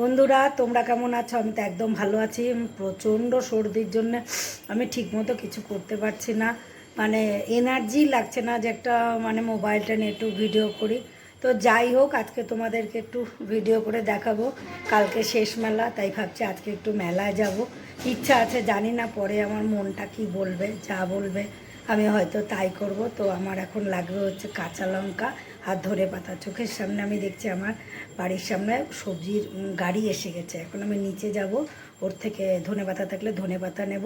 বন্ধুরা, তোমরা কেমন আছো? আমি তো একদম ভালো আছি। প্রচণ্ড সর্দির জন্য আমি ঠিকমতো কিছু করতে পারছি না। মানে এনার্জি লাগছে না যে একটা মানে মোবাইলটা নিয়ে একটু ভিডিও করি। তো যাই হোক, আজকে তোমাদেরকে একটু ভিডিও করে দেখাবো। কালকে শেষ মেলা, তাই ভাবছি আজকে একটু মেলায় যাব। ইচ্ছা আছে, জানি না পরে আমার মনটা কি বলবে, যা বলবে। আমি হয়তো তাই করব। তো আমার এখন লাগবে হচ্ছে কাঁচা লঙ্কা আর ধরে পাতা। চোখের সামনে আমি দেখছি আমার বাড়ির সামনে সবজির গাড়ি এসে গেছে। এখন আমি নিচে যাব, ওর থেকে ধনে পাতা থাকলে ধনে পাতা নেব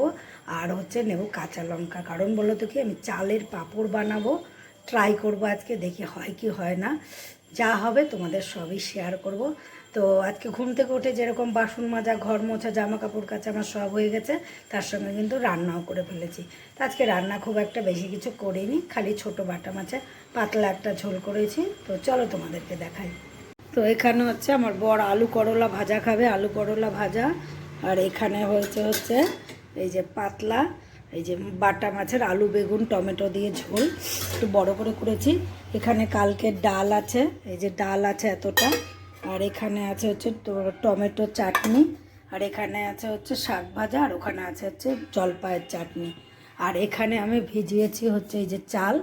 আর হচ্ছে নেব কাঁচা লঙ্কা। কারণ বলো তো কি, আমি চালের পাঁপড় বানাবো ট্রাই করব আজকে, দেখি হয় কি হয় না। যা হবে তোমাদের সবই শেয়ার করব। তো আজকে ঘুম থেকে উঠে যেরকম বাসন মাজা, ঘর মোছা জামা কাপড় কাচা আমার সব হয়ে গেছে, তার সঙ্গে কিন্তু রান্নাও করে ফেলেছি। তো আজকে রান্না খুব একটা বেশি কিছু করিনি, খালি ছোট বাটা মাছে পাতলা একটা ঝোল করেছি। তো চলো তোমাদেরকে দেখাই। তো এখানে হচ্ছে আমার বড় আলু করলা ভাজা খাবে, আলু করলা ভাজা। আর এখানে হয়েছে হচ্ছে এই যে পাতলা, এই যে বাটা মাছের আলু, বেগুন, টমেটো দিয়ে ঝোল। একটু বড় করে করেছি। এখানে কালকে ডাল আছে, এই যে ডাল আছে এতটা। আর এখানে আছে হচ্ছে টমেটো চাটনি, আর এখানে আছে হচ্ছে শাক ভাজা, আর ওখানে আছে হচ্ছে জলপাইয়ের চাটনি। আর এখানে আমি ভিজিয়েছি হচ্ছে এই যে চাল,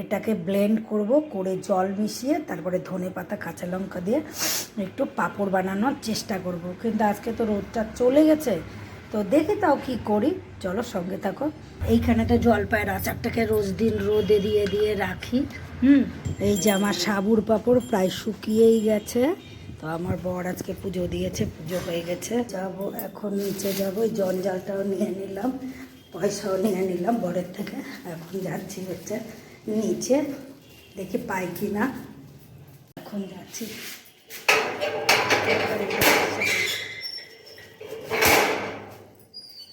এটাকে ব্লেন্ড করব, করে জল মিশিয়ে, তারপরে ধনে পাতা, কাঁচা লঙ্কা দিয়ে একটু পাঁপড় বানানোর চেষ্টা করব। কিন্তু আজকে তো রোদটা চলে গেছে, তো দেখি তাও কি করি। চলো সঙ্গে থাকো। এইখানে তো জলপাইয়ের আচারটাকে রোজ দিন রোদে দিয়ে দিয়ে রাখি। হুম, এই যে আমার সাবুর পাঁপড় প্রায় শুকিয়েই গেছে। তো আমার বর আজকে পুজো দিয়েছে, পুজো হয়ে গেছে। যাব এখন নিচে যাব ওই জঞ্জালটাও নিয়ে নিলাম, পয়সাও নিয়ে নিলাম বরের থেকে। এখন যাচ্ছি হচ্ছে নিচে, দেখি পাই কি না এখন যাচ্ছি।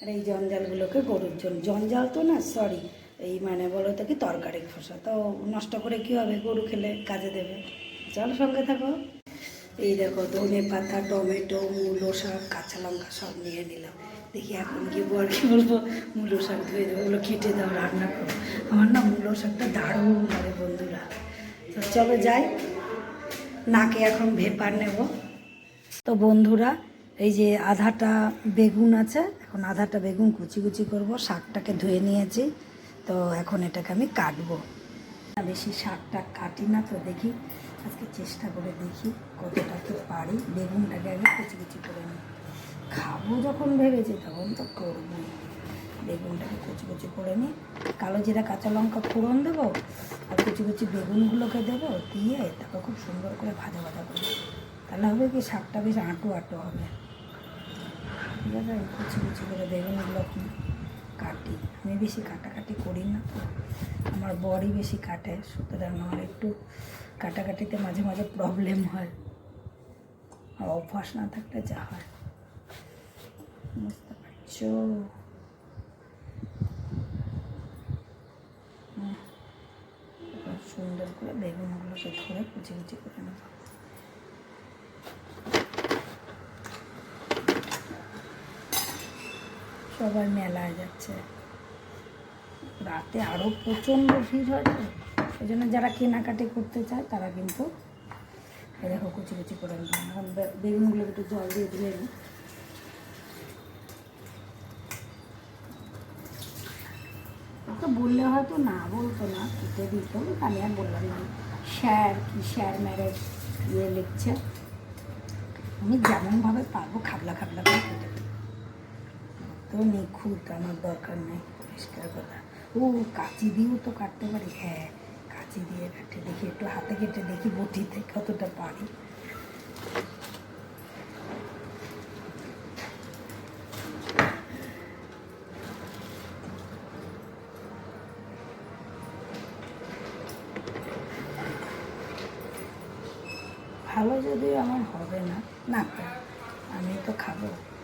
আর এই জঞ্জালগুলোকে গরুর জন্য, জঞ্জাল তো না সরি এই মানে বলো তো কি তরকারি খোসা। তো নষ্ট করে কি হবে? গরু খেলে কাজে দেবে। চল সঙ্গে থাকো। এই দেখো, ধনে পাতা, টমেটো, মূলো শাক, কাঁচা লঙ্কা সব নিয়ে নিলাম। দেখি এখন কি বল, কি বলব? মূলো শাক ধুয়ে দেবো, ওগুলো কেটে দাও, রান্না করো। আমার না মূলো শাকটা দারুণ লাগে বন্ধুরা। তো চলো যাই, নাকে এখন ভেপার নেব। তো বন্ধুরা, এই যে আধাটা বেগুন আছে, এখন আধাটা বেগুন কুচি কুচি করব, শাকটাকে ধুয়ে নিয়েছি। তো এখন এটাকে আমি কাটবো। বেশি শাকটা কাটি না, তো দেখি আজকে চেষ্টা করে দেখি কতটা কি পারি। বেগুনটাকে আগে কুচি কুচি করে নিই। খাব যখন ভেবেছি, তখন তো করব বেগুনটাকে কুচি কুচি করে নিই। কালো জিরা কাঁচা লঙ্কা ফোড়ন দেবো, আর কুচি কুচি বেগুনগুলোকে দেবো, দিয়ে তারপর খুব সুন্দর করে ভাজা ভাজা করব তাহলে হবে কি, শাকটা বেশ আঁটো আঁটো হবে। ঠিক আছে, কুচি কুচি করে বেগুনগুলো কাটি। আমি বেশি কাটাকাটি করি না। তো আমার বড়ি বেশি কাটে, সুতরাং আমার একটু কাটাকাটিতে মাঝে মাঝে প্রবলেম হয়। আর অভ্যাস না থাকলে যা হয়। বুঝতে পারছ। সুন্দর করে বেগুনগুলোকে ধরে কুচি কুচি করে নেব। সবাই মেলায় যাচ্ছে। রাতে আরও প্রচণ্ড ভিড় হয় তো ওই জন্য যারা কেনাকাটি করতে চায়, তারা কিন্তু এই দেখো কুচি কুচি করে এখন বেগুনগুলো একটু জল দিয়ে নিই। তো বললে হয়তো না বলতো না, কেটে দিত আমি আর বললাম না। স্যার, কি স্যার ম্যারেজ ইয়ে লিখছে। আমি যেমনভাবে পারব খাবলা খাবলা করে কেটে তো নিখুঁত আমার দরকার নেই, পরিষ্কার কথা। ও, কাঁচি দিয়েও তো কাটতে পারি। হ্যাঁ কাঁচি দিয়ে কাটে দেখি, একটু হাতে কেটে দেখি বটিতে কতটা পারি। ভালো যদিও আমার হবে না। না আমি তো খাব তো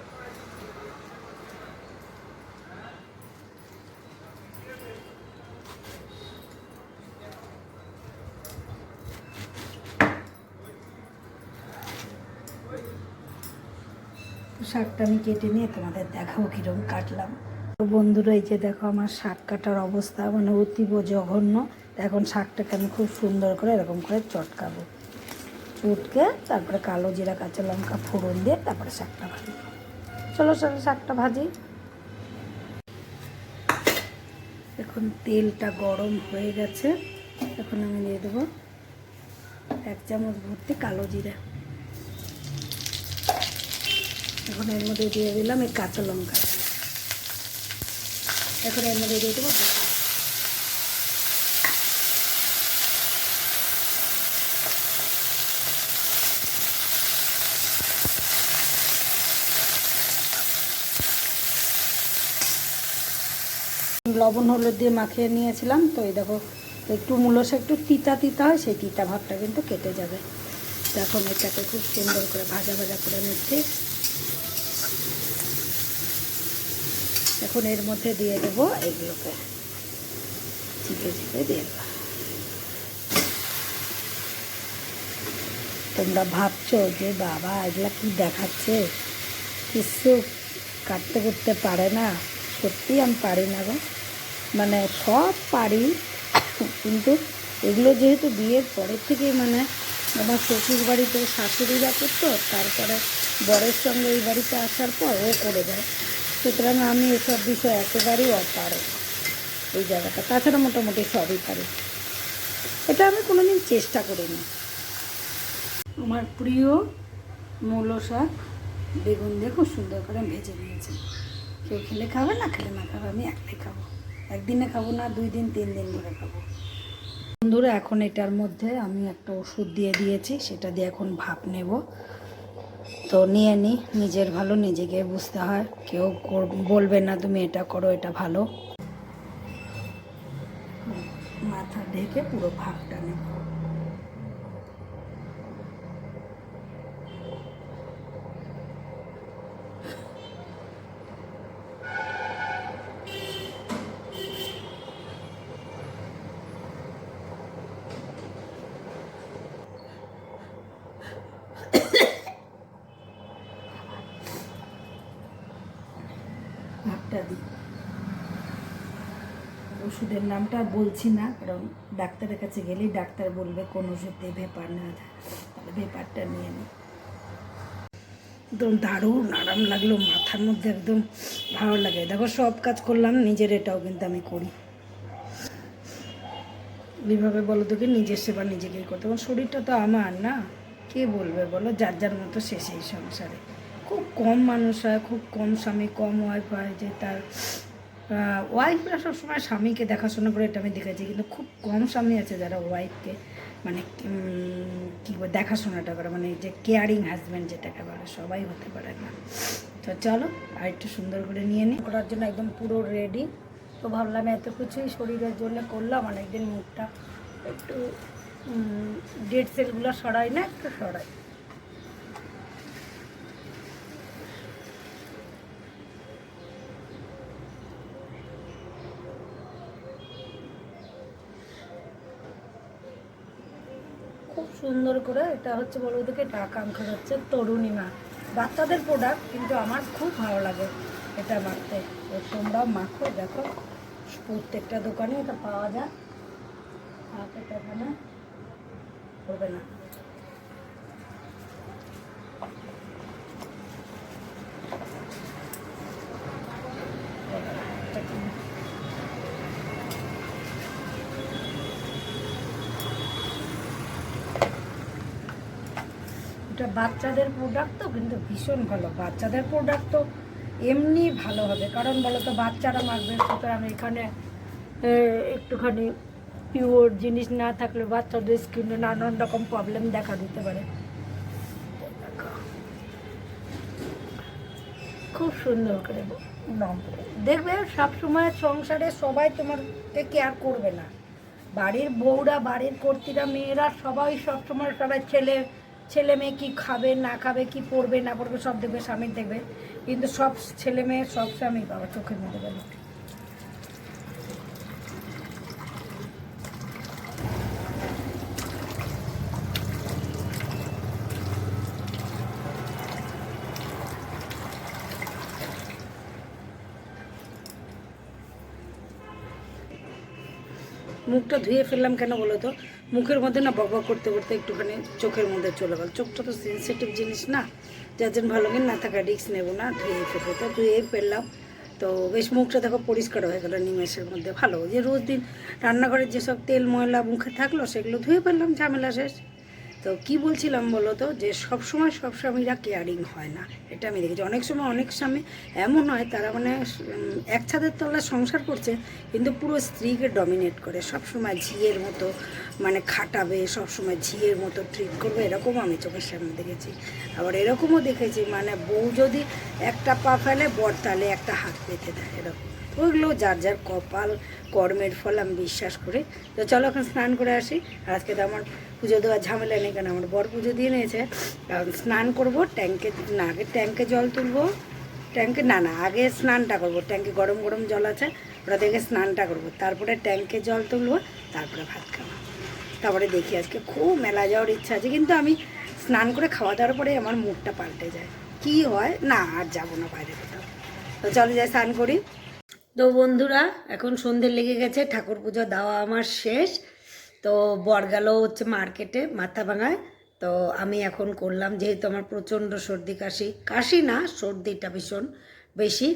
শাকটা আমি কেটে নিয়ে তোমাদের দেখাবো কীরকম কাটলাম। তো বন্ধুরা, এই যে দেখো আমার শাক কাটার অবস্থা মানে অতীব জঘন্য। এখন শাকটাকে আমি খুব সুন্দর করে এরকম করে চটকাবো। চটকে তারপরে কালো জিরা, কাঁচা লঙ্কা ফোড়ন দিয়ে তারপরে শাকটা ভাজি। চলো চলো, শাকটা ভাজি। এখন তেলটা গরম হয়ে গেছে। এখন আমি দিয়ে দেবো এক চামচ ভর্তি কালো জিরা। এখন এর মধ্যে দিয়ে দিলাম এই কাঁচা লঙ্কা। এখন এর মধ্যে দিয়ে দেবো লবণ হলুদ দিয়ে মাখিয়ে নিয়েছিলাম, তো এই দেখো, একটু মূলসা একটু তিতা তিতা হয়, সেই তিতা ভাবটা কিন্তু কেটে যাবে। এখন এটাকে খুব সুন্দর করে ভাজা ভাজা করে নিচ্ছি। এখন এর মধ্যে দিয়ে দেবো এগুলোকে। চিপে চিপে দিয়ে দেবো। তোমরা ভাবছ যে, বাবা, এগুলা কি দেখাচ্ছে? কিছু কাটতে করতে পারে না। সত্যি আমি পারি না গো। মানে সব পারি, কিন্তু এগুলো যেহেতু বিয়ের পরের থেকেই মানে আমার শ্বশুর বাড়িতে শাশুড়িরা করতো তারপরে বরের সঙ্গে এই বাড়িতে আসার পর ও করে দেয়। সুতরাং আমি এসব বিষয় একেবারেই অপারো এই জায়গাটা, তাছাড়া মোটামুটি সবই পারি। এটা আমি কোনোদিন চেষ্টা করিনি। আমার প্রিয় মূলো শাক বেগুন দিয়ে খুব সুন্দর করে ভেজে নিয়েছি। কেউ খেলে খাবে, না খেলে না খাবে, আমি একটাই খাব। একদিনে খাব না, দুই দিন, তিন দিন ধরে খাব। বন্ধুরা, এখন এটার মধ্যে আমি একটা ওষুধ দিয়ে দিয়েছি, সেটা দিয়ে এখন ভাপ নেব। তো নিয়ে নিই নিজের ভালো নিজেকে বুঝতে হয়। কেউ বলবে না, তুমি এটা করো, এটা ভালো। মাথা ঢেকে পুরো ভাগটা নেব ভাবটা দিই ওষুধের নামটা বলছি না, কারণ ডাক্তারের কাছে গেলেই ডাক্তার বলবে কোন ওষুধ ভেপার না তাহলে ভেপারটা নিয়ে নিই একদম দারুণ, আরাম লাগল, মাথার মধ্যে একদম ভালো লাগে। দেখো, সব কাজ করলাম, নিজের এটাও কিন্তু আমি করি। এইভাবে বলো তোকে নিজের সেবা নিজেকেই করতে কারণ শরীরটা তো আমার না, কে বলবে বলো? যার যার মতো শেষ এই সংসারে। খুব কম মানুষ হয়, খুব কম স্বামী, কম ওয়াইফ হয় যে তার ওয়াইফরা সবসময় স্বামীকে দেখাশোনা করে এটা আমি দেখেছি, কিন্তু খুব কম স্বামী আছে যারা ওয়াইফকে মানে কী দেখাশোনাটা করে মানে যে কেয়ারিং হাজব্যান্ড যেটাকে বলে, সবাই হতে পারে না। তো চলো, আর একটু সুন্দর করে নিয়ে নিই করার জন্য একদম পুরো রেডি তো ভাবলাম এত কিছুই শরীরের জন্য করলাম, অনেকদিন মুখটা একটু ডেড সেলগুলো সরাই না, একটু সরাই। খুব সুন্দর করে এটা হচ্ছে বলো ওদেরকে ঢাকা আঙ্কার হচ্ছে তরুণিমা বাচ্চাদের প্রোডাক্ট কিন্তু আমার খুব ভালো লাগে এটা মাখতে তোমরাও মাখো, দেখো, প্রত্যেকটা দোকানে এটা পাওয়া যায়। আর টাকা না হবে না এটা কি? এটা বাচ্চাদের প্রোডাক্ট তো কিন্তু ভীষণ ভালো। বাচ্চাদের প্রোডাক্ট তো এমনি ভালো হবে। কারণ বলো তো বাচ্চারা মাখবে, সুতরাং এখানে একটুখানি পিওর জিনিস না থাকলে বাচ্চাদের স্কিনে নানান রকম প্রবলেম দেখা দিতে পারে। খুব সুন্দর করে দেখবে সব সময় সংসারে সবাই তোমাকে কেয়ার করবে না। বাড়ির বউরা, বাড়ির কর্তীরা, মেয়েরা সবাই সব সময় সবাই ছেলে ছেলে মেয়ে কী খাবে, না খাবে, কি পড়বে, না পড়বে, সব দেখবে স্বামীর দেখবে। কিন্তু সব ছেলে মেয়ে, সব স্বামী বাবা চোখের মধ্যে গেল মুখটা ধুয়ে ফেললাম কেন বলো তো? মুখের মধ্যে না বকবক বক করতে করতে একটুখানি চোখের মধ্যে চলে গেল। চোখটা তো সেন্সিটিভ জিনিস না, যার জন্য ভালো না থাকা রিক্স নেব না, ধুয়ে ফেলব। তো ধুয়ে ফেললাম। তো বেশ মুখটা দেখো পরিষ্কার হয়ে গেলো নিমেষের মধ্যে, ভালো। যে রোজ দিন রান্নাঘরের যেসব তেল ময়লা মুখে থাকল, সেগুলো ধুয়ে ফেললাম, ঝামেলা শেষ। তো কি বলছিলাম বলো তো যে সব সময় সব স্বামীরা কেয়ারিং হয় না। এটা আমি দেখেছি। অনেক সময় অনেক স্বামী এমন হয়, তারা মানে এক ছাদের তলায় সংসার করছে, কিন্তু পুরো স্ত্রীকে ডমিনেট করে। সব সময় ঝিয়ের মতো মানে খাটাবে সব সময় ঝিয়ের মতো ট্রিট করবে। এরকম আমি চোখের সামনে দেখেছি। আবার এরকমও দেখেছি মানে বউ যদি একটা পা ফেলে, বর তালে একটা হাত পেতে দেয়। এরকম। ওইগুলো যার যার কপাল, কর্মের ফল, আমি বিশ্বাস করি। তো চলো এখন স্নান করে আসি। আর আজকে তো আমার পুজো দেওয়ার ঝামেলা নেই, কেন আমার বর পুজো দিয়ে নিয়েছে। কারণ স্নান করব, ট্যাঙ্কে, না, আগে ট্যাঙ্কে জল তুলবো। ট্যাঙ্কে, না না, আগে স্নানটা করব। ট্যাঙ্কে গরম গরম জল আছে, ওটা থেকে স্নানটা করব। তারপরে ট্যাঙ্কে জল তুলবো, তারপরে ভাত খাব। তারপরে দেখি আজকে খুব মেলা যাওয়ার ইচ্ছা আছে, কিন্তু আমি স্নান করে খাওয়া দাওয়ার পরে আমার মুডটা পাল্টে যায়। কি হয়? না, আর যাব না বাইরে কোথাও। তো চলো যাই, স্নান করি। তো বন্ধুরা, এখন সন্ধে লেগে গেছে, ঠাকুর পুজো দেওয়া আমার শেষ। তো বর গেল হচ্ছে মার্কেটে মাথা ভাঙায় তো আমি এখন করলাম, যেহেতু আমার প্রচণ্ড সর্দি কাশি কাশি না, সর্দিটা ভীষণ বেশি।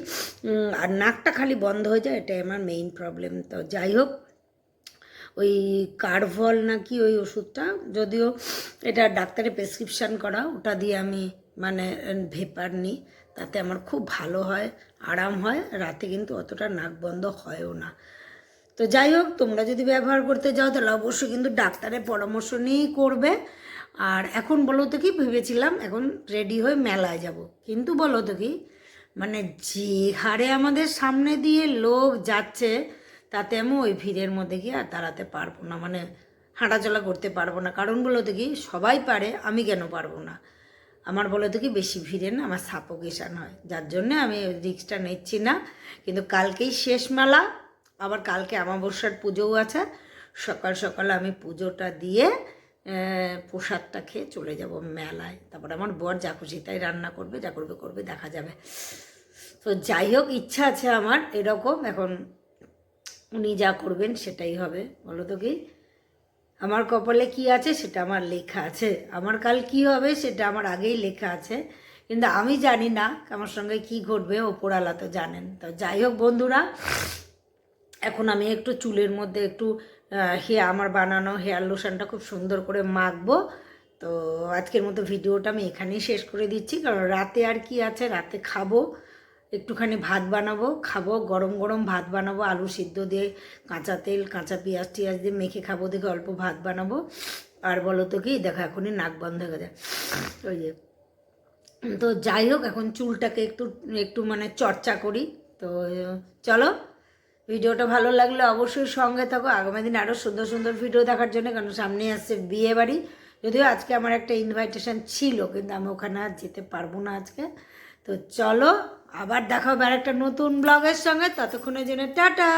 আর নাকটা খালি বন্ধ হয়ে যায়, এটাই আমার মেইন প্রবলেম তো যাই হোক, ওই কার্ভল নাকি ওই ওষুধটা, যদিও এটা ডাক্তারের প্রেসক্রিপশান করা, ওটা দিয়ে আমি মানে ভেপার নিই, তাতে আমার খুব ভালো হয়। আরাম হয়, রাতে কিন্তু অতটা নাক বন্ধ হয়ও না। তো যাই হোক, তোমরা যদি ব্যবহার করতে যাও, তাহলে অবশ্যই কিন্তু ডাক্তারের পরামর্শ নিয়েই করবে। আর এখন বলো তো কি, ভেবেছিলাম এখন রেডি হয়ে মেলায় যাব। কিন্তু বলো তো কি মানে যে হারে আমাদের সামনে দিয়ে লোক যাচ্ছে, তাতে আমি ওই ভিড়ের মধ্যে গিয়ে আর দাঁড়াতে পারব না। মানে হাঁটাচলা করতে পারব না। কারণ বলো তো কি, সবাই পারে, আমি কেন পারব না? আমার বলো তো কি বেশি ভিড়ে না, আমার সাপোকেশান হয়। যার জন্য আমি রিক্সটা নিচ্ছি না। কিন্তু কালকেই শেষ মেলা, আবার কালকে আমাবস্যার পুজোও আছে। সকাল সকাল আমি পুজোটা দিয়ে প্রসাদটা খেয়ে চলে যাব মেলায়। তারপর আমার বর যা খুশি তাই রান্না করবে, যা করবে করবে, দেখা যাবে। তো যাই হোক, ইচ্ছা আছে আমার এরকম। এখন উনি যা করবেন সেটাই হবে। বলো তো কি? আমার কপালে কি আছে সেটা আমার লেখা আছে। আমার কাল কি হবে সেটা আমার আগেই লেখা আছে। কিন্তু আমি জানি না আমার সঙ্গে কি ঘটবে ওপরালা তো জানেন। তো যাই হোক বন্ধুরা, এখন আমি একটু চুলের মধ্যে একটু হে আমার বানানো হেয়ার লোশনটা খুব সুন্দর করে মাখবো। তো আজকের মতো ভিডিওটা আমি এখানেই শেষ করে দিচ্ছি। কারণ রাতে আর কি আছে? রাতে খাব। একটুখানি ভাত বানাবো, খাব, গরম গরম ভাত বানাবো, আলু সিদ্ধ দিয়ে কাঁচা তেল, কাঁচা পেঁয়াজ টিয়াজ দিয়ে মেখে খাব, দেখে অল্প ভাত বানাবো। আর বলো তো কি, দেখো এখনই নাক বন্ধ হয়ে গেছে। ওই যে, তো যাই হোক, এখন চুলটাকে একটু একটু মানে চর্চা করি। তো, চলো, ভিডিওটা ভালো লাগলে অবশ্যই সঙ্গে থাকো। আগামী দিন আরও সুন্দর সুন্দর ভিডিও দেখার জন্য কারণ সামনে আসছে বিয়ে বাড়ি। যদিও আজকে আমার একটা ইনভাইটেশন ছিল, কিন্তু আমি ওখানে আর যেতে পারব না আজকে। তো চলো আবার দেখা হবে আর একটা নতুন ব্লগের সঙ্গে ততক্ষণের জন্য টাটা!